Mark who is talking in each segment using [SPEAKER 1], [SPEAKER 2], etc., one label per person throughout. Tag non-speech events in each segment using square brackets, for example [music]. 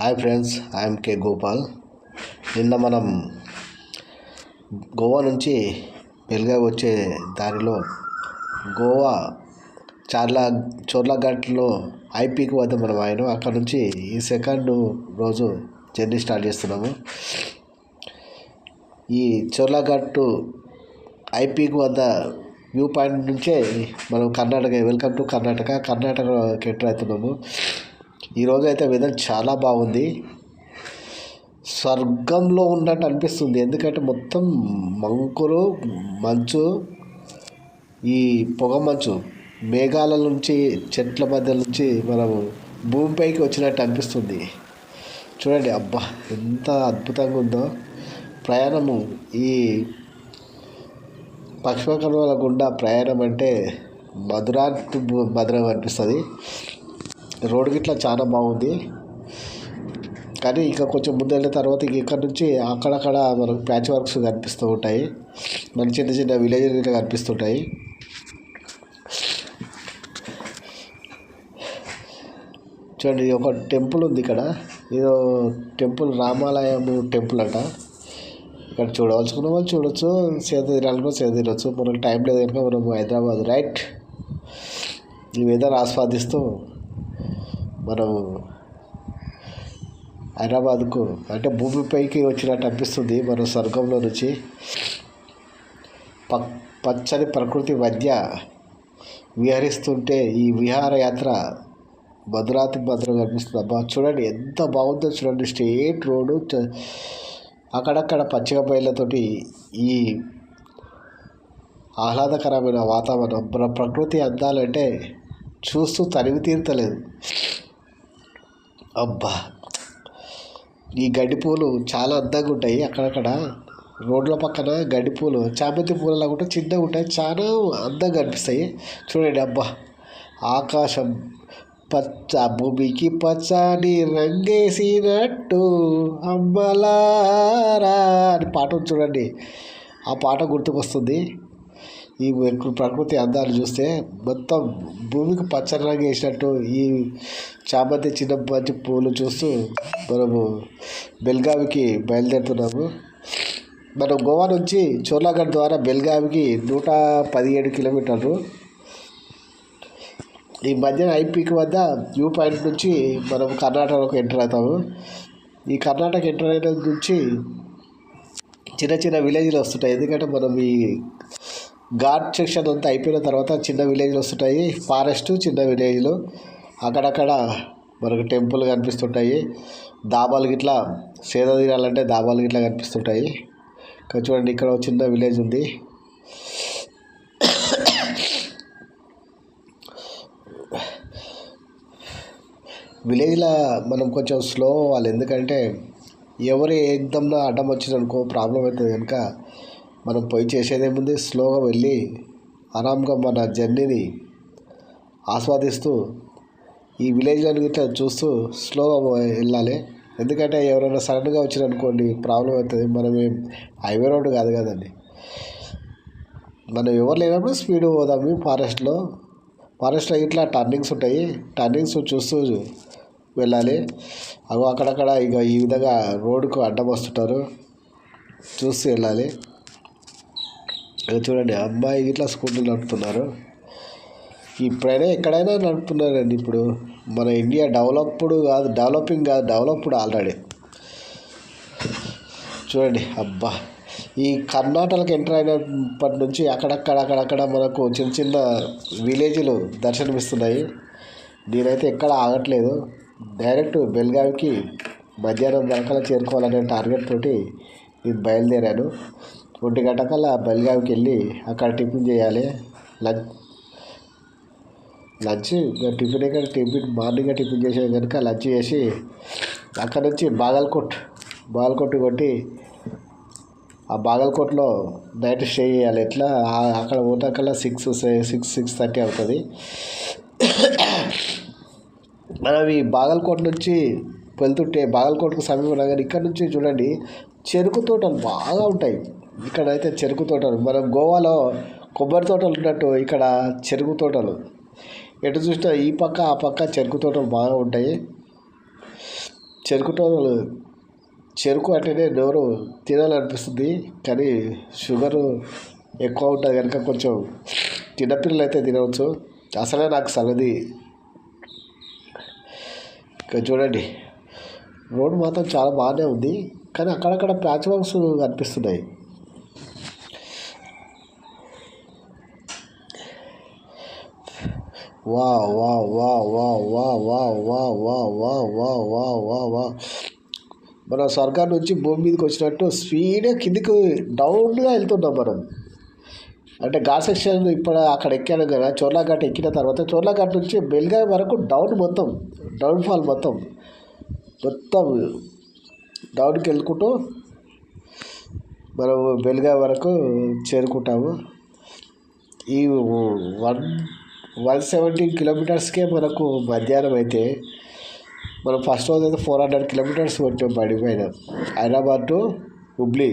[SPEAKER 1] Hi friends I'm K Gopal నిన్న మనం గోవా నుంచి బెల్గావి వచ్చే దారిలో గోవా చార్లా చోర్లాఘాట్లో ఐపీకి వద్ద మనం ఆయన అక్కడ నుంచి ఈ సెకండ్ రోజు జర్నీ స్టార్ట్ చేస్తున్నాము. ఈ చోర్లాఘాట్ ఐపీకి వద్ద వ్యూ పాయింట్ నుంచే మనం కర్ణాటక వెల్కమ్ టు కర్ణాటక. కర్ణాటకకి ఎంటర్ అవుతున్నాము. ఈరోజు అయితే వెదర్ చాలా బాగుంది. స్వర్గంలో ఉన్నట్టు అనిపిస్తుంది. ఎందుకంటే మొత్తం మంకులు మంచు ఈ పొగ మంచు మేఘాల నుంచి చెట్ల మధ్య నుంచి మనము భూమిపైకి వచ్చినట్టు అనిపిస్తుంది. చూడండి అబ్బా ఎంత అద్భుతంగా ఉందో. ప్రయాణము ఈ పశ్చిమ కనుమల గుండా ప్రయాణం అంటే మధురా మధురం అనిపిస్తుంది. రోడ్ గిట్లా చాలా బాగుంది. కానీ ఇంకా కొంచెం ముందు వెళ్ళిన తర్వాత ఇక్కడ నుంచి అక్కడక్కడ మనకు ప్యాచ్ వర్క్స్ కనిపిస్తూ ఉంటాయి. మన చిన్న చిన్న విలేజ్ గిట్ల కనిపిస్తుంటాయి. చూడండి ఒక టెంపుల్ ఉంది ఇక్కడ. ఏదో టెంపుల్ రామాలయం టెంపుల్ అంట. ఇక్కడ చూడవలసుకున్న వాళ్ళు చూడొచ్చు సేద తినాలనుకో సేద తీరొచ్చు మనకు టైం లేదు కనుక మనం హైదరాబాద్ రైట్? ఈ వెదర్ ఆస్వాదిస్తూ మనం హైదరాబాద్కు అంటే భూమిపైకి వచ్చినట్టు అనిపిస్తుంది మన స్వర్గంలో నుంచి. ప పచ్చని ప్రకృతి మధ్య విహరిస్తుంటే ఈ విహారయాత్ర మధురాతి మధురం అనిపిస్తుంది అబ్బా చూడండి ఎంత బాగుందో చూడండి. స్ట్రేట్ రోడ్డు అక్కడక్కడ పచ్చిక బయళ్ళతోటి ఈ ఆహ్లాదకరమైన వాతావరణం మన ప్రకృతి అందాలంటే చూస్తూ తనివి తీరతలేదు. అబ్బా! ఈ గడ్డి పూలు చాలా అందంగా ఉంటాయి అక్కడక్కడ. రోడ్ల పక్కన గడ్డి పూలు చామంతి పూలలా కూడా చిన్నగా ఉంటాయి. చాలా అందంగా అనిపిస్తాయి. చూడండి అబ్బా! ఆకాశం పచ్చ భూమికి పచ్చని రంగేసినట్టు. అమ్మలారా! అని పాట చూడండి. ఆ పాట గుర్తుకొస్తుంది. ఈ ప్రకృతి అందాలు చూస్తే మొత్తం భూమికి పచ్చని రంగు వేసినట్టు ఈ చామంతి చిన్న మంచి పూలు చూస్తూ మనము బెల్గావికి బయలుదేరుతున్నాము. మనం గోవా నుంచి చోలాగఢ్ ద్వారా బెల్గావికి నూట పదిహేడు కిలోమీటర్లు. ఈ మధ్యన ఐపీకి వద్ద వ్యూ పాయింట్ నుంచి మనం కర్ణాటకలోకి ఎంటర్ అవుతాము. ఈ కర్ణాటక ఎంటర్ అయిన నుంచి చిన్న చిన్న విలేజ్లు వస్తుంటాయి. ఎందుకంటే మనం ఈ ఘాట్ సెక్షన్ అంతా అయిపోయిన తర్వాత చిన్న విలేజ్లు వస్తుంటాయి. ఫారెస్ట్ చిన్న విలేజ్లు. అక్కడక్కడ మనకు టెంపుల్ కనిపిస్తుంటాయి. దాబాలు గిట్లా సేద తీరాలంటే దాబాలు గిట్లా కనిపిస్తుంటాయి. ఇక్కడ చూడండి ఇక్కడ ఒక చిన్న విలేజ్ ఉంది. విలేజ్లో మనం కొంచెం స్లో అవ్వాలి. ఎందుకంటే ఎవరు ఎగ్దమ్లో అడ్డం వచ్చిందనుకో ప్రాబ్లం అవుతుంది కనుక మనం పోయి చేసేదేముంది స్లోగా వెళ్ళి ఆరాంగా మన జర్నీని ఆస్వాదిస్తూ ఈ విలేజ్లను గిట్లా చూస్తూ స్లోగా వెళ్ళాలి. ఎందుకంటే ఎవరైనా సడన్గా వచ్చిరనుకోండి ప్రాబ్లం అవుతుంది. మనం ఏం హైవే రోడ్డు కాదు కదండి. మనం ఎవరు లేనప్పుడు స్పీడ్ పోదాము ఫారెస్ట్లో ఫారెస్ట్లో ఇట్లా టర్నింగ్స్ ఉంటాయి. టర్నింగ్స్ చూస్తూ వెళ్ళాలి. అవి అక్కడక్కడ ఇక ఈ విధంగా రోడ్డుకు అడ్డం వస్తుంటారు. చూస్తూ వెళ్ళాలి. చూడండి అమ్మాయి ఇట్లా స్కూటీ నడుపుతున్నారు. ఇప్పుడైనా ఎక్కడైనా నడుపుతున్నారండి ఇప్పుడు. మన ఇండియా డెవలప్డ్ కాదు డెవలపింగ్ కాదు డెవలప్డ్ ఆల్రెడీ. చూడండి అబ్బా. ఈ కర్ణాటకకి ఎంటర్ అయినప్పటి నుంచి అక్కడక్కడ అక్కడక్కడ మనకు చిన్న చిన్న విలేజ్లు దర్శనమిస్తున్నాయి. నేనైతే ఎక్కడ ఆగట్లేదు. డైరెక్ట్ బెల్గావికి మధ్యాహ్నం దాకా చేరుకోవాలనే టార్గెట్ తోటి నేను బయలుదేరాను. ఒంటి గంట కల్లా వెళ్ళి అక్కడ టిఫిన్ చేయాలి. లంచ్ లంచ్ టిఫిన్ ఎక్కడ టిఫిన్ మార్నింగ్ టిఫిన్ చేసే కనుక లంచ్ చేసి అక్కడ నుంచి బాగల్కోట్ బాగల్కోట్ కొట్టి ఆ బాగల్కోట్లో నైట్ స్టే చేయాలి. ఎట్లా? అక్కడ పోతాకల్లా సిక్స్ సిక్స్ సిక్స్ థర్టీ అవుతుంది. మనం ఈ బాగల్కోట్ నుంచి వెళ్తుంటే బాగల్కోటకు సమీపం కానీ ఇక్కడ నుంచి చూడండి చెరుకు తోటలు బాగా ఉంటాయి. ఇక్కడైతే చెరుకు తోటలు. మనం గోవాలో కొబ్బరి తోటలు ఉన్నట్టు ఇక్కడ చెరుకు తోటలు. ఎటు చూసినా ఈ పక్క ఆ పక్క చెరుకు తోటలు బాగా ఉంటాయి. చెరుకు తోటలు చెరుకు అంటేనే నోరు తినాలనిపిస్తుంది కానీ షుగరు ఎక్కువ ఉంటుంది కనుక కొంచెం చిన్నపిల్లలు అయితే తినవచ్చు. అసలే నాకు సలది ఇక్కడ చూడండి. రోడ్డు మాత్రం చాలా బాగానే ఉంది కానీ అక్కడక్కడ ప్యాచ్ వర్క్స్ కనిపిస్తున్నాయి. వా వా వా వా వా వా వా వా వా వా వా వా వా మన స్వర్గం నుంచి భూమి మీదకి వచ్చినట్టు స్పీడ్గా కిందికి డౌన్గా వెళ్తున్నాం మనం అంటే ఘాట్ సెక్షన్ ఇప్పుడు అక్కడ ఎక్కాను కదా చోర్లాఘాట్ ఎక్కిన తర్వాత చోర్లాఘాట్ నుంచి బెల్గావి వరకు డౌన్ మొత్తం డౌన్ ఫాల్ మొత్తం మొత్తం డౌన్కి వెళ్ళుకుంటూ మనం బెల్గావి వరకు చేరుకుంటాము ఈ వన్ వన్ సెవెంటీ కిలోమీటర్స్కే మనకు మధ్యాహ్నం అయితే మనం ఫస్ట్ రోజు అయితే ఫోర్ హండ్రెడ్ కిలోమీటర్స్ కొట్టాం బండి పైన. హైదరాబాద్ టు హుబ్లీ.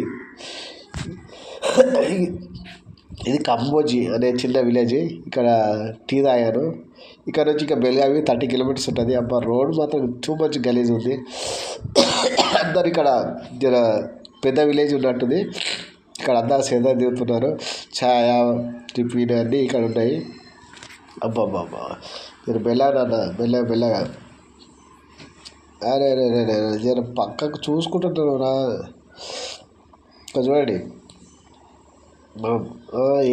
[SPEAKER 1] ఇది కంబోజీ అనే చిన్న విలేజ్. ఇక్కడ టీ తాగాను. ఇక్కడ నుంచి ఇంకా బెల్గావి థర్టీ కిలోమీటర్స్ ఉంటుంది. అబ్బా రోడ్ మాత్రం టూ మచ్ గలీజ్ ఉంది. అందరు ఇక్కడ జర పెద్ద విలేజ్ ఉన్నట్టుంది. ఇక్కడ అందరు సేద దిగుతున్నారు ఛాయ టిఫిన్ అన్నీ ఇక్కడ ఉన్నాయి. అబ్బాబ్బాబ్బా. మీరు బెల్లనా బెల్ల బెల్లగా అరే అరే అరే జర పక్కకు చూసుకుంటున్నాను నా ఇక్కడ చూడండి మనం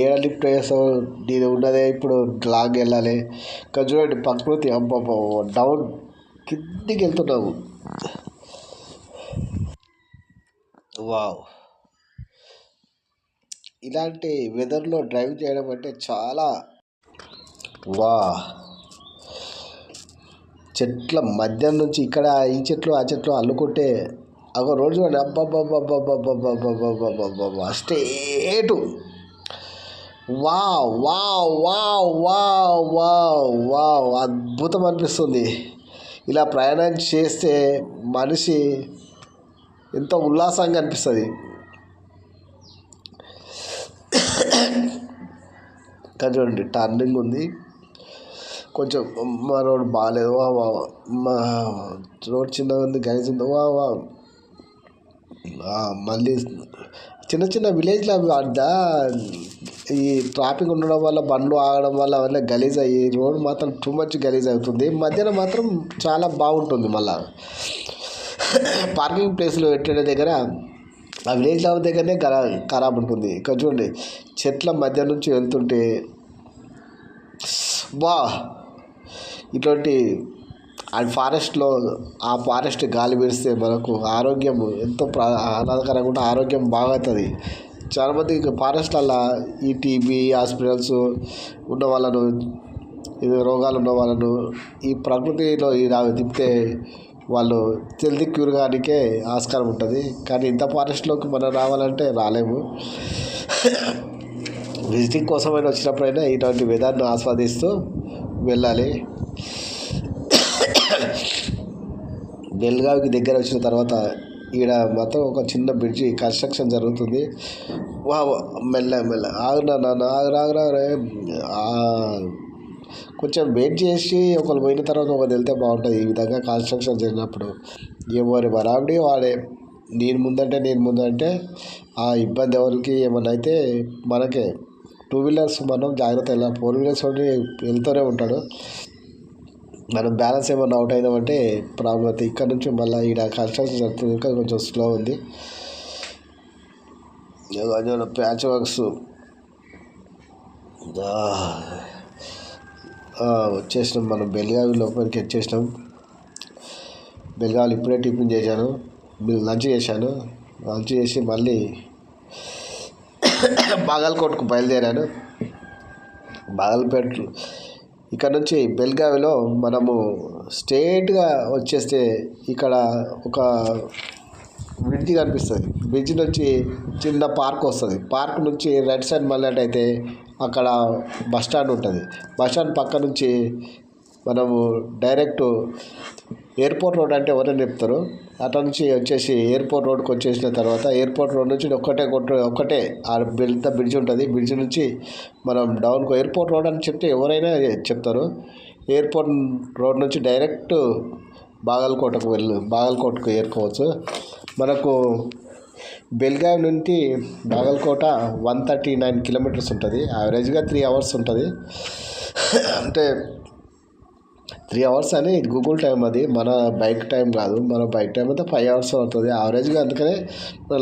[SPEAKER 1] ఏడ లిఫ్ట్ చేస్తాం నేను ఉన్నదే ఇప్పుడు లాంగ్ వెళ్ళాలి. కొంచెం చూడండి ప్రకృతి అబ్బాబ్బా డౌన్. కిందికి వెళ్తున్నాము వావ్. ఇలాంటి వెదర్లో డ్రైవ్ చేయడం అంటే చాలా వా. చెట్ల మధ్య నుంచి ఇక్కడ ఈ చెట్లు ఆ చెట్లు అల్లుకుంటే ఒక రోజు చూడండి అబ్బబ్బబ్బబ్బబ్బబ్బబ్బబ్బబ్బబ్బబ్బబ్బ స్టేటు వా వా వా వా వా వా అద్భుతం అనిపిస్తుంది. ఇలా ప్రయాణం చేస్తే మనిషి ఎంతో ఉల్లాసంగా అనిపిస్తుంది. కానీ చూడండి టర్నింగ్ ఉంది. కొంచెం మా రోడ్ బాగాలేదు వా వా మా రోడ్ చిన్నగా ఉంది గలీజ్ ఉంది. వా వా. మళ్ళీ చిన్న చిన్న విలేజ్లో అడ్డా ఈ ట్రాఫిక్ ఉండడం వల్ల బండ్లు ఆగడం వల్ల అవన్నీ గలీజ్ అయ్యి రోడ్ మాత్రం టూ మచ్ గలీజ్ అవుతుంది. మధ్యాహ్నం మాత్రం చాలా బాగుంటుంది మళ్ళా. పార్కింగ్ ప్లేస్లో పెట్టే దగ్గర ఆ విలేజ్ లెవెల్ దగ్గరనే ఖరా ఖరాబ్ ఉంటుంది. ఇక్కడ చూడండి చెట్ల మధ్య నుంచి వెళ్తుంటే వా ఇటువంటి ఆ ఫారెస్ట్లో ఆ ఫారెస్ట్ గాలి పీలిస్తే మనకు ఆరోగ్యం ఎంతో ప్రా ఆహ్లాదకరంగా ఉంటే ఆరోగ్యం బాగవుతుంది. చాలామంది ఫారెస్ట్లల్లో ఈ టీబీ హాస్పిటల్స్ ఉన్న వాళ్ళను ఇది రోగాలు ఉన్న వాళ్ళను ఈ ప్రకృతిలో ఇలా తిప్పితే వాళ్ళు జల్దీ క్యూర్ కానికే ఆస్కారం ఉంటుంది. కానీ ఇంత ఫారెస్ట్లోకి మనం రావాలంటే రాలేము. విజిటింగ్ కోసమైనా వచ్చినప్పుడైనా ఇటువంటి వెదర్ను ఆస్వాదిస్తూ వెళ్ళాలి. బెల్గావికి దగ్గర వచ్చిన తర్వాత ఈడ మొత్తం ఒక చిన్న బ్రిడ్జి కన్స్ట్రక్షన్ జరుగుతుంది. వా మెల్ల మెల్ల. ఆగునా నాన్న ఆగురా ఆగురా కొంచెం వెయిట్ చేసి ఒకరు పోయిన తర్వాత ఒకరు వెళ్తే బాగుంటుంది. ఈ విధంగా కన్స్ట్రక్షన్ జరిగినప్పుడు. ఎవరి బరాబడి వాడే. నేను ముందంటే నేను ముందంటే ఆ ఇబ్బంది ఎవరికి ఏమన్నా అయితే మనకే. టూ వీలర్స్ మనం జాగ్రత్త వెళ్ళాలి. ఫోర్ వీలర్స్ వెళ్తూనే ఉంటాడు. మనం బ్యాలెన్స్ ఏమన్నా అవుట్ అయినామంటే ప్రాబ్లం అవుతుంది ఇక్కడ నుంచి మళ్ళీ ఈడ కన్స్ట్రక్షన్ జరుగుతుంది. ఇంకా కొంచెం స్లో ఉంది. ప్యాచ్ వర్క్స్ వచ్చేసినాం మనం బెల్గావి లోపలికి వచ్చేసినాం. బెల్గావిలో ఇప్పుడే టిఫిన్ చేశాను. లంచ్ చేశాను. లంచ్ చేసి మళ్ళీ [coughs] బాగల్కోట్కు బయలుదేరాను. బాగల్పేట ఇక్కడ నుంచి బెల్గావిలో మనము స్ట్రేట్గా వచ్చేస్తే ఇక్కడ ఒక బ్రిడ్జి కనిపిస్తుంది. బ్రిడ్జి నుంచి చిన్న పార్క్ వస్తుంది. పార్క్ నుంచి రైట్ సైడ్ మళ్ళినట్టయితే అక్కడ బస్ స్టాండ్ ఉంటుంది. బస్ స్టాండ్ పక్క నుంచి మనము డైరెక్ట్ ఎయిర్పోర్ట్ రోడ్ అంటే ఎవరైనా చెప్తారు. అక్కడ నుంచి వచ్చేసి ఎయిర్పోర్ట్ రోడ్కి వచ్చేసిన తర్వాత ఎయిర్పోర్ట్ రోడ్ నుంచి ఒక్కటే కొట్టు ఒక్కటే ఆ పెద్ద బ్రిడ్జ్ ఉంటుంది. బ్రిడ్జ్ నుంచి మనం డౌన్కు ఎయిర్పోర్ట్ రోడ్ అని చెప్తే ఎవరైనా చెప్తారు. ఎయిర్పోర్ట్ రోడ్ నుంచి డైరెక్ట్ బాగల్కోటకు వెళ్ళి బాగల్కోటకు ఏరుకోవచ్చు. మనకు బెల్గావ్ నుండి Bagalkot one thirty nine kilometres ఉంటుంది. యావరేజ్గా త్రీ అవర్స్ ఉంటుంది. అంటే త్రీ అవర్స్ అని గూగుల్ టైం అది మన బైక్ టైం కాదు మన బైక్ టైం అయితే ఫైవ్ అవర్స్ అవుతుంది యావరేజ్గా అందుకనే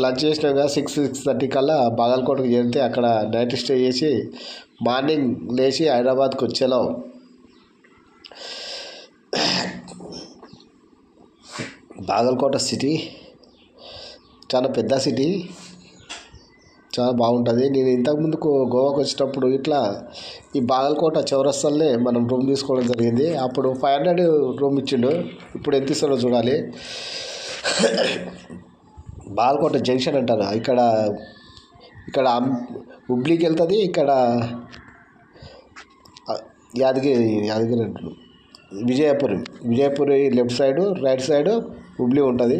[SPEAKER 1] లంచ్ చేసినాం కదా సిక్స్ సిక్స్ థర్టీ కల్లా బాగల్కోటకు చేరితే అక్కడ నైట్ స్టే చేసి మార్నింగ్ లేచి హైదరాబాద్కి వచ్చేలా. బాగల్కోట సిటీ చాలా పెద్ద సిటీ చాలా బాగుంటుంది. నేను ఇంతకుముందు గోవాకు వచ్చినప్పుడు ఇట్లా ఈ బాగల్కోట చౌరస్తాలనే మనం రూమ్ తీసుకోవడం జరిగింది. అప్పుడు ఫైవ్ హండ్రెడ్ రూమ్ ఇచ్చిండు. ఇప్పుడు ఎంత ఇస్తాడో చూడాలి. బాగల్కోట జంక్షన్ అంటారు. ఇక్కడ ఇక్కడ హుబ్లీకి వెళ్తుంది ఇక్కడ యాదగిరి యాదగిరి అంటారు. Vijayapuri Vijayapuri left side right side Hubli ఉంటుంది.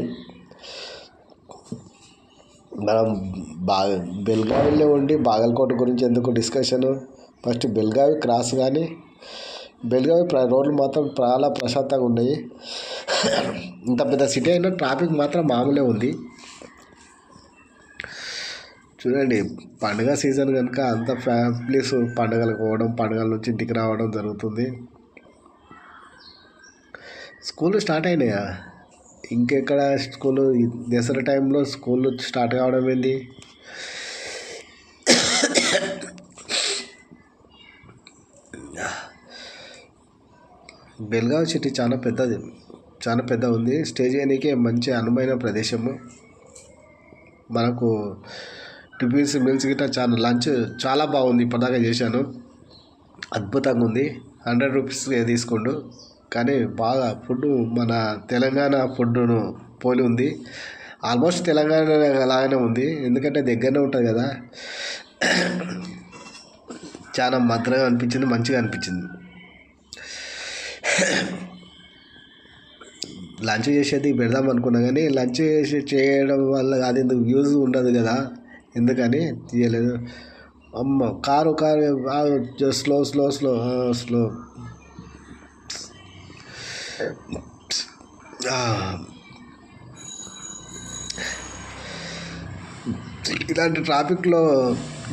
[SPEAKER 1] మనం బాగా బెల్గావిలో ఉండి బాగల్కోట గురించి ఎందుకు డిస్కషను? ఫస్ట్ బెల్గావి క్రాస్ కానీ బెల్గావి రోడ్లు మాత్రం చాలా ప్రశాంతంగా ఉన్నాయి. ఇంత పెద్ద సిటీ అయినా ట్రాఫిక్ మాత్రం మామూలే ఉంది. చూడండి పండుగ సీజన్ కనుక అంత ఫ్యామిలీస్ పండుగలకు పోవడం పండుగల నుంచి ఇంటికి రావడం జరుగుతుంది. స్కూల్ స్టార్ట్ అయినాయా? ఇంకెక్కడ స్కూల్? దసరా టైంలో స్కూల్ స్టార్ట్ కావడం ఏంది? బెల్గావ్ సిటీ చాలా పెద్దది. చాలా పెద్ద ఉంది. స్టే చేయడానికి మంచి అనుమైన ప్రదేశము. మనకు టిఫిన్స్ మీల్స్ గిట్ట చాలా లంచ్ చాలా బాగుంది. ఇప్పటిదాకా చేశాను. అద్భుతంగా ఉంది. హండ్రెడ్ రూపీస్ తీసుకోండు. కానీ బాగా ఫుడ్ మన తెలంగాణ ఫుడ్ను పోలి ఉంది. ఆల్మోస్ట్ తెలంగాణ లాగానే ఉంది. ఎందుకంటే దగ్గరనే ఉంటుంది కదా. చాలా మధురంగా అనిపించింది మంచిగా అనిపించింది. లంచ్ చేసేది పెడదాం అనుకున్నా కానీ లంచ్ చేసి చేయడం వల్ల అది ఎందుకు యూజ్ ఉండదు కదా? ఎందుకని తీయలేదు. అమ్మ car car slow slow slow slow ఇలాంటి ట్రాఫిక్లో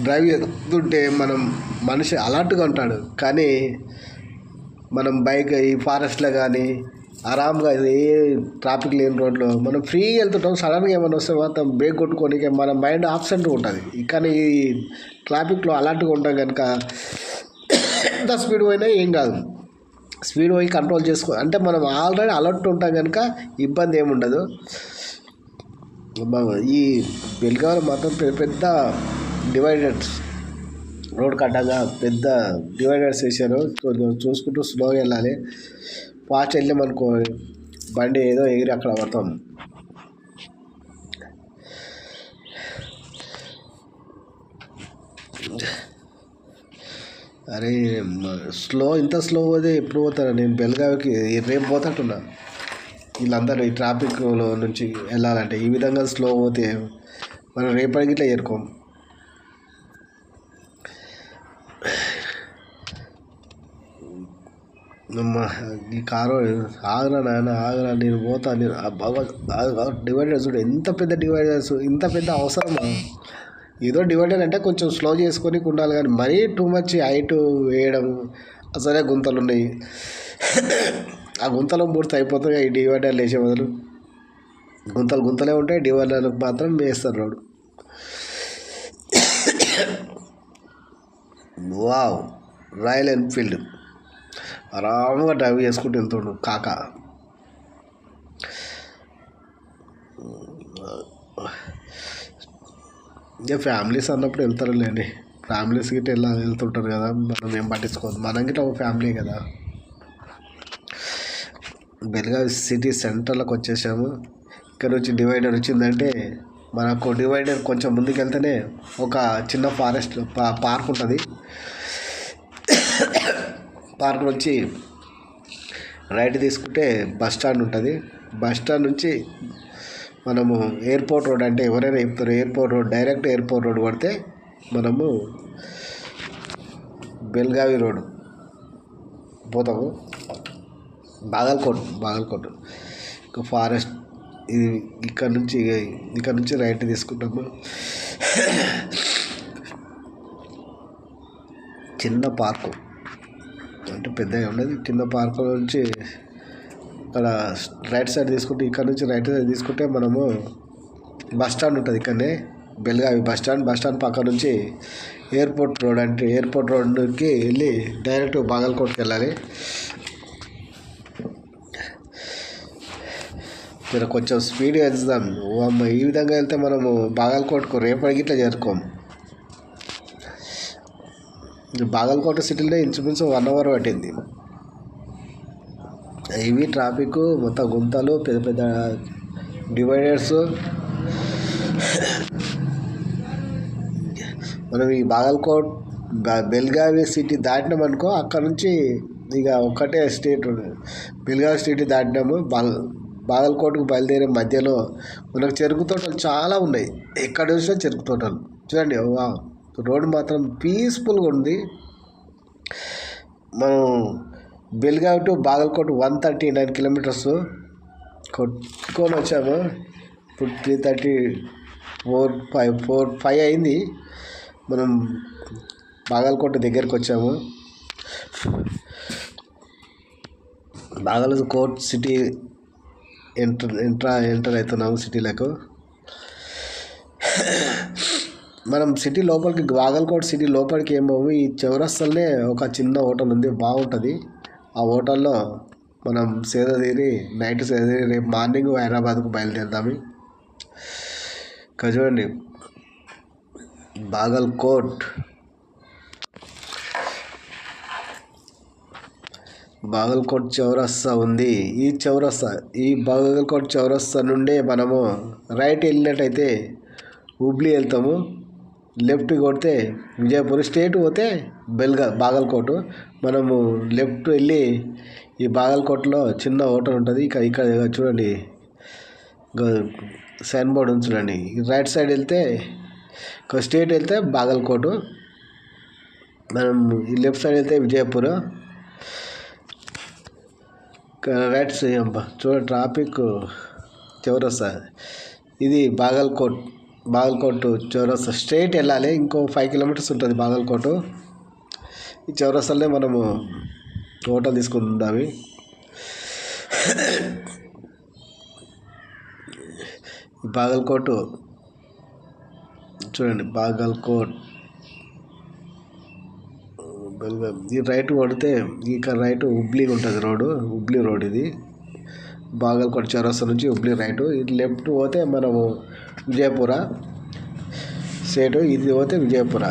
[SPEAKER 1] డ్రైవ్ చేస్తుంటే మనం మనిషి అలర్ట్గా ఉంటాడు. కానీ మనం బైక్ ఈ ఫారెస్ట్లో కానీ ఆరామ్గా ఏ ట్రాఫిక్ లేని రోడ్లో మనం ఫ్రీ వెళ్తుంటాం. సడన్గా ఏమైనా వస్తే మాత్రం బ్రేక్ కొట్టుకొని మన మైండ్ ఆబ్సెంట్గా ఉంటుంది. కానీ ఈ ట్రాఫిక్లో అలర్ట్గా ఉంటాం కనుక ఎంత స్పీడ్ పోయినా ఏం కాదు. స్పీడ్ పోయి కంట్రోల్ చేసుకో అంటే మనం ఆల్రెడీ అలర్ట్ ఉంటాం కనుక ఇబ్బంది ఏముండదు ఈ బెల్గావ్లో మాత్రం పెద్ద పెద్ద డివైడర్స్ రోడ్డు కట్టగా పెద్ద డివైడర్స్ వేసారు కొంచెం చూసుకుంటూ స్లోగా వెళ్ళాలి. ఫాస్ట్ వెళ్ళామనుకో బండి ఏదో ఎగిరి అక్కడ పడతాం. అరే స్లో ఇంత స్లో పోతే ఎప్పుడు పోతారా? నేను బెల్గావికి రేపు పోతాంటున్నా వీళ్ళందరూ ఈ ట్రాఫిక్లో నుంచి వెళ్ళాలంటే ఈ విధంగా స్లో పోతే మనం రేపటికి ఇట్లా చేరుకోం. ఈ కారు ఆగరా నాయన ఆగరా నేను పోతా నేను డివైడర్స్ చూడు ఎంత పెద్ద డివైడర్స్ ఇంత పెద్ద అవసరమా ఏదో డివైడర్ అంటే కొంచెం స్లో చేసుకొని ఉండాలి కానీ మరీ టూ మచ్ హైట్ వేయడం అసలే గుంతలు ఉన్నాయి. ఆ గుంతలు పూర్తి అయిపోతుంది ఈ డివైడర్లు వేసే బదులు. గుంతలు గుంతలే ఉంటాయి డివైడర్లకు మాత్రం వేస్తారు road. Wow Royal Enfield. ఆరాముగా drive చేసుకుంటూ వెళ్తుండు కాక. ఇక ఫ్యామిలీస్ అన్నప్పుడు వెళ్తారు లేండి ఫ్యామిలీస్ గిట్ట వెళ్ళా వెళ్తుంటారు కదా మనం ఏం పట్టించుకోవద్దు. మనం గిట్ట ఒక ఫ్యామిలీ కదా. బెల్గావి సిటీ సెంటర్లోకి వచ్చేసాము. ఇక్కడ నుంచి డివైడర్ వచ్చిందంటే మనకు డివైడర్ కొంచెం ముందుకు వెళ్తేనే ఒక చిన్న ఫారెస్ట్ పార్క్ ఉంటుంది. పార్క్ నుంచి రైట్ తీసుకుంటే బస్ స్టాండ్ ఉంటుంది. బస్ స్టాండ్ నుంచి మనము ఎయిర్పోర్ట్ రోడ్ అంటే ఎవరైనా చెప్తారు airport road direct airport road పడితే మనము బెల్గావి రోడ్ పోతాము. బాగల్కోట్ బాగల్కోట్. ఒక ఫారెస్ట్ ఇది ఇక్కడ నుంచి ఇక్కడ నుంచి రైట్ తీసుకుంటాము. చిన్న పార్కు. అంటే పెద్దగా ఉండదు కింద పార్కులో నుంచి అక్కడ రైట్ సైడ్ తీసుకుంటే ఇక్కడ నుంచి రైట్ సైడ్ తీసుకుంటే మనము బస్ స్టాండ్ ఉంటుంది ఇక్కడనే. Belagavi bus stand. Bus stand పక్క నుంచి ఎయిర్పోర్ట్ రోడ్ అంటే ఎయిర్పోర్ట్ రోడ్కి వెళ్ళి డైరెక్ట్ బాగల్కోట్కి వెళ్ళాలి. మీరు కొంచెం స్పీడ్గా వెళ్తాం ఓ అమ్మ ఈ విధంగా వెళ్తే మనము బాగల్కోట్కు రేపటి ఇట్లా చేరుకోము బాగల్కోట సిటీలో ఇంచుమించు వన్ అవర్ పట్టింది. ఇవి ట్రాఫిక్ మొత్తం గుంతలు పెద్ద పెద్ద డివైడర్స్. మనం ఈ బాగల్కోట్ బెల్గావి సిటీ దాటినాం అనుకో అక్కడ నుంచి ఇక ఒక్కటే స్టేట్ ఉంది. బెల్గావి సిటీ దాటినాము బాల్ బాగల్కోట్కు బయలుదేరే మధ్యలో మనకు చెరుకు తోటలు చాలా ఉన్నాయి. ఎక్కడ చూసినా చెరుకు తోటలు. చూడండి వా రోడ్డు మాత్రం పీస్ఫుల్గా ఉంది. మనం Belagavi to Bagalkot one thirty nine kilometres కొట్టుకొని వచ్చాము. ఇప్పుడు three thirty four five four five అయింది. మనం బాగల్కోట దగ్గరికి వచ్చాము. Bagalkot city enter enter enter అవుతున్నాము సిటీలకు. మనం సిటీ లోపలికి బాగల్కోట్ సిటీ లోపలికి ఏమో ఈ చౌరస్తల్నే ఒక చిన్న హోటల్ ఉంది బాగుంటుంది. ఆ హోటల్లో మనం సేద తీరి నైట్ సేద తీరి రేపు మార్నింగ్ హైదరాబాద్కు బయలుదేరుతాము ఇక్కడ చూడండి బాగల్కోట్. బాగల్కోట్ చౌరస్తా ఉంది. ఈ చౌరస్తా ఈ బాగల్కోట్ చౌరస్తా నుండే మనము రైట్ వెళ్ళినట్టయితే హుబ్లీ వెళ్తాము. లెఫ్ట్ కొడితే విజయపూర్ స్టేట్ పోతే బెల్గా బాగల్కోట్. మనము లెఫ్ట్ వెళ్ళి ఈ బాగల్కోట్లో చిన్న హోటల్ ఉంటుంది. ఇక ఇక్కడ చూడండి. సైన్ బోర్డ్ ఉంచుడండి చూడండి. రైట్ సైడ్ వెళ్తే ఒక స్టేట్ వెళ్తే బాగల్కోట్. మనం ఈ లెఫ్ట్ సైడ్ వెళ్తే విజయపూర్. రైట్ సైడ్ చూడండి ట్రాఫిక్ చౌరస్తా ఇది బాగల్కోట్. బాగల్కోట్ చౌరస్తా స్ట్రైట్ వెళ్ళాలి. ఇంకో ఫైవ్ కిలోమీటర్స్ ఉంటుంది బాగల్కోట్. ఈ చౌరస్తాలోనే మనము హోటల్ తీసుకుందాము బాగల్కోట్ చూడండి బాగల్కోట్. బెల్గాం ఈ రైట్ కొడితే ఇక రైట్ హుబ్లీ ఉంటుంది రోడ్డు హుబ్లీ రోడ్ ఇది. బాగల్కోట్ చౌరస్తా నుంచి హుబ్లీ రైట్. ఇది లెఫ్ట్ పోతే మనము విజయపుర సేటు ఇది పోతే విజయపుర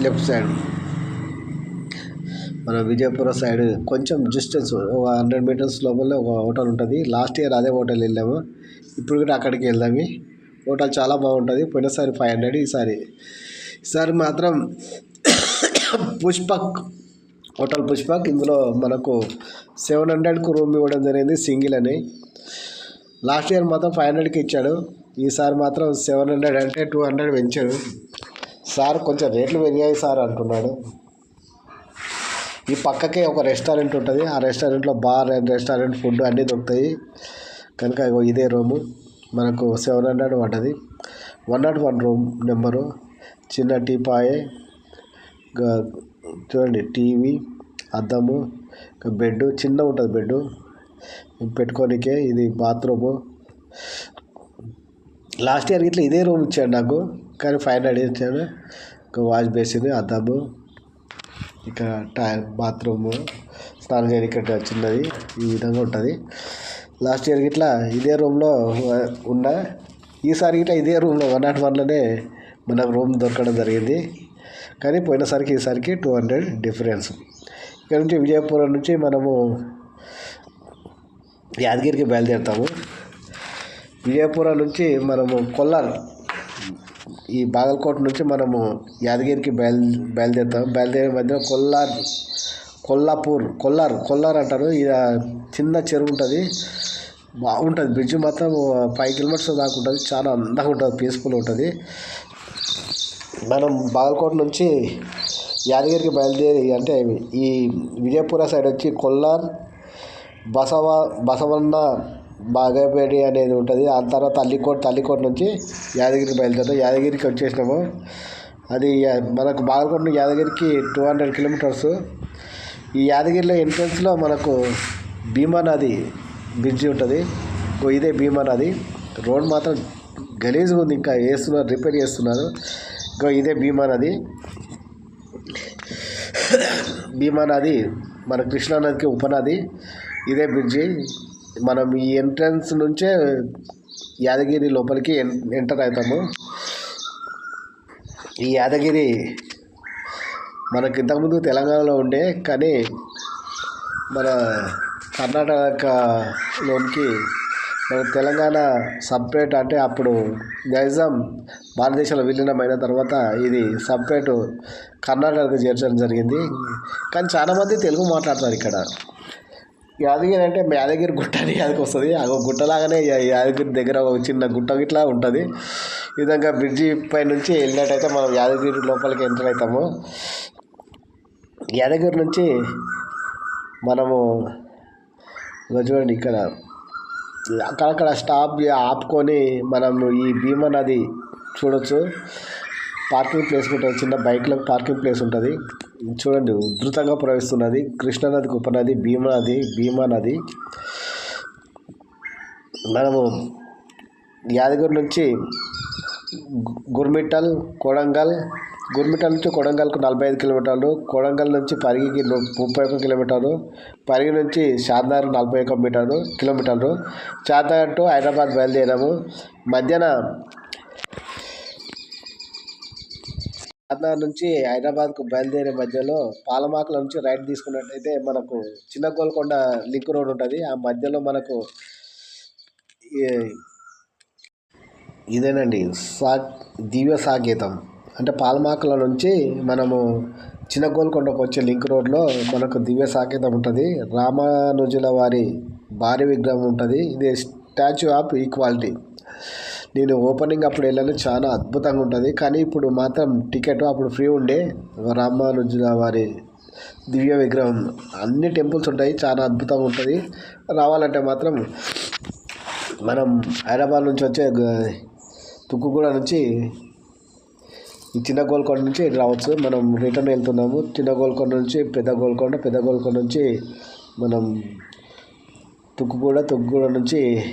[SPEAKER 1] లెఫ్ట్ సైడ్. మన విజయపుర సైడ్ కొంచెం డిస్టెన్స్ ఒక హండ్రెడ్ మీటర్స్ లోపల ఒక హోటల్ ఉంటుంది. లాస్ట్ ఇయర్ అదే హోటల్ వెళ్ళాము. ఇప్పుడు కూడా అక్కడికి వెళ్దాము హోటల్ చాలా బాగుంటుంది. పోయినసారి ఫైవ్ హండ్రెడ్ ఈసారి. ఈసారి మాత్రం పుష్పక్ హోటల్ పుష్పక్. ఇందులో మనకు సెవెన్ హండ్రెడ్కు రూమ్ ఇవ్వడం జరిగింది సింగిల్ అని. లాస్ట్ ఇయర్ మాత్రం ఫైవ్ హండ్రెడ్కి ఇచ్చాడు. ఈసారి మాత్రం సెవెన్ హండ్రెడ్ అంటే టూ హండ్రెడ్ పెంచాడు. సార్ కొంచెం రేట్లు పెరిగాయి సార్ అంటున్నాడు. ఈ పక్కకే ఒక రెస్టారెంట్ ఉంటుంది. ఆ రెస్టారెంట్లో బార్ అండ్ రెస్టారెంట్ ఫుడ్ అన్నీ దొరుకుతాయి. కనుక ఇగో ఇదే రూము. మనకు సెవెన్ హండ్రెడ్ పడ్డది. One not one room number. చిన్న టీపాయే చూడండి టీవీ అద్దము బెడ్ చిన్న ఉంటుంది బెడ్ పెట్టుకోనికే ఇది బాత్రూము. లాస్ట్ ఇయర్ ఇట్లా ఇదే రూమ్ ఇచ్చాడు నాకు కానీ ఫైవ్ హండ్రెడ్ ఇచ్చాడు. ఇంకా వాష్ బేసిన్ అద్దము ఇక టై బాత్రూము స్నానం చేయడానికి చిన్నది ఈ విధంగా ఉంటుంది. లాస్ట్ ఇయర్ ఇట్లా ఇదే రూమ్లో ఉన్న ఈసారి ఇట్లా ఇదే రూమ్లో వన్ నాట్ వన్లోనే మనకు రూమ్ దొరకడం జరిగింది. కానీ పోయినసరికి ఈసారికి టూ హండ్రెడ్ డిఫరెన్స్. ఇక్కడ నుంచి విజయపురం నుంచి మనము యాదగిరికి బయలుదేరుతాము. విజయపురం నుంచి మనము కొల్లార్ ఈ బాగల్కోట నుంచి మనము యాదగిరికి బయలు బయలుదేరుతాము. బయలుదేరే మధ్య కొల్లార్ కొల్లాపూర్ కొల్లార్ కొల్లార్ అంటారు. ఇది చిన్న చెరువు ఉంటుంది. బాగుంటుంది. బ్రిడ్జ్ మాత్రం ఫైవ్ కిలోమీటర్స్ దాకా ఉంటుంది. చాలా అందంగా ఉంటుంది. పీస్ఫుల్ ఉంటుంది. మనం బాగల్కోట నుంచి యాదగిరికి బయలుదేరి అంటే ఈ విజయపుర సైడ్ వచ్చి కొల్లార్ బసవ బసవన్న బాగేపేట అనేది ఉంటుంది. ఆ తర్వాత తల్లికోట తల్లికోట నుంచి యాదగిరికి బయలుదేరుతాం. యాదగిరికి వచ్చేసినాము. అది మనకు బాగలకోట నుంచి యాదగిరికి టూ హండ్రెడ్ కిలోమీటర్స్. ఈ యాదగిరిలో ఎంట్రన్స్లో మనకు భీమా నది బ్రిడ్జి ఉంటుంది. ఇదే భీమా నది. రోడ్ మాత్రం గలీజ్గా ఉంది. ఇంకా వేస్తున్నారు రిపేర్ చేస్తున్నారు. ఇంకో ఇదే భీమా నది. భీమా నది మన కృష్ణా నదికి ఉపనది. ఇదే బ్రిడ్జి. మనం ఈ ఎంట్రన్స్ నుంచే యాదగిరి లోపలికి ఎన్ ఎంటర్ అవుతాము. ఈ యాదగిరి మనకి ఇంతకుముందు తెలంగాణలో ఉండే కానీ మన కర్ణాటకలోనికి తెలంగాణ సపరేట్ అంటే అప్పుడు నైజాం భారతదేశంలో విలీనం అయిన తర్వాత ఇది సపరేట్ కర్ణాటకకు చేర్చడం జరిగింది. కానీ చాలామంది తెలుగు మాట్లాడతారు ఇక్కడ. యాదగిరి అంటే యాదగిరి గుట్ట అని యాదకి వస్తుంది. ఆ గుట్టలాగానే యాదగిరి దగ్గర ఒక చిన్న గుట్ట గిట్లా ఉంటుంది. ఈ విధంగా బ్రిడ్జి పై నుంచి వెళ్ళినట్టయితే మనం యాదగిరి లోపలికి ఎంటర్ అవుతాము యాదగిరి నుంచి మనము చూడండి ఇక్కడ. అక్కడక్కడ స్టాప్ ఆపుకొని మనం ఈ భీమా నది చూడొచ్చు. పార్కింగ్ ప్లేస్ కూడా చిన్న బైక్లకు పార్కింగ్ ప్లేస్ ఉంటుంది. చూడండి ఉధృతంగా ప్రవహిస్తున్నది. కృష్ణానదికి ఉపనది భీమా నది భీమా నది. మనము యాదగిరి నుంచి గుర్మిట్టల్ కొడంగల్ గుర్మిటల్ నుంచి కొడంగల్కు నలభై ఐదు కిలోమీటర్లు కొడంగల్ నుంచి పరిగికి ముప్పై ఒక్క కిలోమీటర్లు పరిగి నుంచి షాద్నగర్ నలభై ఒక్క మీటర్లు కిలోమీటర్లు. షాద్నగర్ టు హైదరాబాద్ బయలుదేరాము. మధ్యాహ్న షాద్నగర్ నుంచి హైదరాబాద్కు బయలుదేరే మధ్యలో పాలమాకుల నుంచి రైట్ తీసుకున్నట్టయితే మనకు చిన్న గోల్కొండ లింక్ రోడ్ ఉంటుంది. ఆ మధ్యలో మనకు ఇదేనండి సా దివ్య సాగీతం అంటే పాలమాకుల నుంచి మనము చిన్న గోల్కొండకు వచ్చే లింక్ రోడ్లో మనకు దివ్య సాకేతం ఉంటుంది. రామానుజుల వారి భారీ విగ్రహం ఉంటుంది. ఇది స్టాచ్యూ ఆఫ్ ఈక్వాలిటీ. నేను ఓపెనింగ్ అప్పుడు వెళ్ళాను. చాలా అద్భుతంగా ఉంటుంది. కానీ ఇప్పుడు మాత్రం టికెట్ అప్పుడు ఫ్రీ ఉండే రామానుజుల వారి దివ్య విగ్రహం. అన్ని టెంపుల్స్ ఉంటాయి. చాలా అద్భుతంగా ఉంటుంది. రావాలంటే మాత్రం మనం హైదరాబాద్ నుంచి వచ్చే తుక్కుగూడ నుంచి చిన్న గోల్కొండ నుంచి ఇటు రావచ్చు. మనం రిటర్న్ వెళ్తున్నాము. చిన్న గోల్కొండ నుంచి పెద్ద గోల్కొండ పెద్ద గోల్కొండ నుంచి మనం తుక్కుగూడ తుక్కుగూడ నుంచి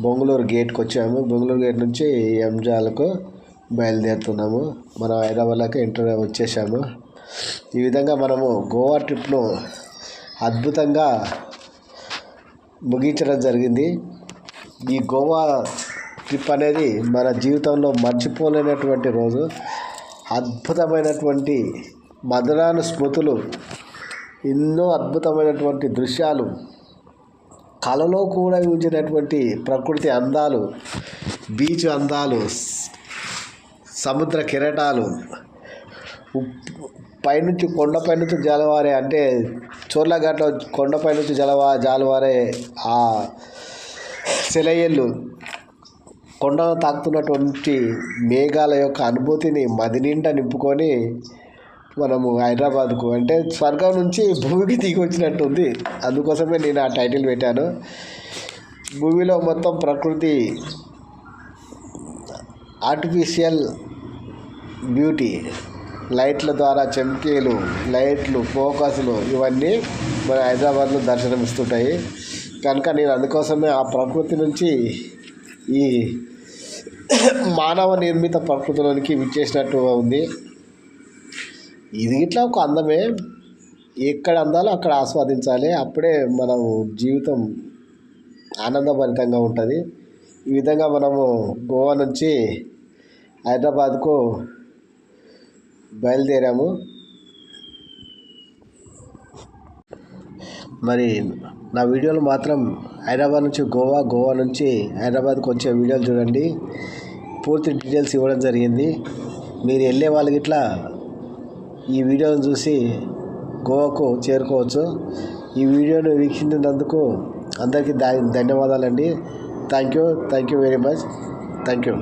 [SPEAKER 1] బొంగళూరు గేట్కి వచ్చాము. బొంగళూరు గేట్ నుంచి ఎంజాలకు బయలుదేరుతున్నాము. మనం హైదరాబాద్లోకి ఎంటర్ వచ్చేసాము. ఈ విధంగా మనము గోవా ట్రిప్ను అద్భుతంగా ముగించడం జరిగింది. ఈ గోవా ట్రిప్ అనేది మన జీవితంలో మర్చిపోలేనటువంటి రోజు. అద్భుతమైనటువంటి మధురాను స్మృతులు ఎన్నో అద్భుతమైనటువంటి దృశ్యాలు కళలో కూడా ఊహించినటువంటి ప్రకృతి అందాలు బీచ్ అందాలు సముద్ర కిరటాలు పైనుంచి కొండపై నుంచి జలవారే అంటే చోర్లఘాట్లో కొండపై నుంచి జలవా జాలవారే ఆ సెలయేళ్ళు కొండను తాకుతున్నటువంటి మేఘాల యొక్క అనుభూతిని మదినిండా నింపుకొని మనము హైదరాబాద్కు అంటే స్వర్గం నుంచి భూమికి దిగి వచ్చినట్టు ఉంది అందుకోసమే నేను ఆ టైటిల్ పెట్టాను. భూమిలో మొత్తం ప్రకృతి ఆర్టిఫిషియల్ బ్యూటీ లైట్ల ద్వారా చెంకీలు లైట్లు ఫోకస్లు ఇవన్నీ మన హైదరాబాద్లో దర్శనమిస్తుంటాయి. కనుక నేను అందుకోసమే ఆ ప్రకృతి నుంచి ఈ మానవ నిర్మిత ప్రకృతిలోనికి విచ్చేసినట్టు ఉంది. ఇది ఇట్లా ఒక అందమే. ఎక్కడ అందాలో అక్కడ ఆస్వాదించాలి. అప్పుడే మనం జీవితం ఆనందభరితంగా ఉంటుంది. ఈ విధంగా మనము గోవా నుంచి హైదరాబాద్కు బయలుదేరాము. మరి నా వీడియోలు మాత్రం హైదరాబాద్ నుంచి గోవా గోవా నుంచి హైదరాబాద్కి వచ్చే వీడియోలు చూడండి. పూర్తి డీటెయిల్స్ ఇవ్వడం జరిగింది. మీరు వెళ్ళే వాళ్ళకి ఇట్లా ఈ వీడియోను చూసి గోవాకు చేరుకోవచ్చు. ఈ వీడియోను వీక్షించినందుకు అందరికీ ధన్యవాదాలండి. Thank you thank you very much thank you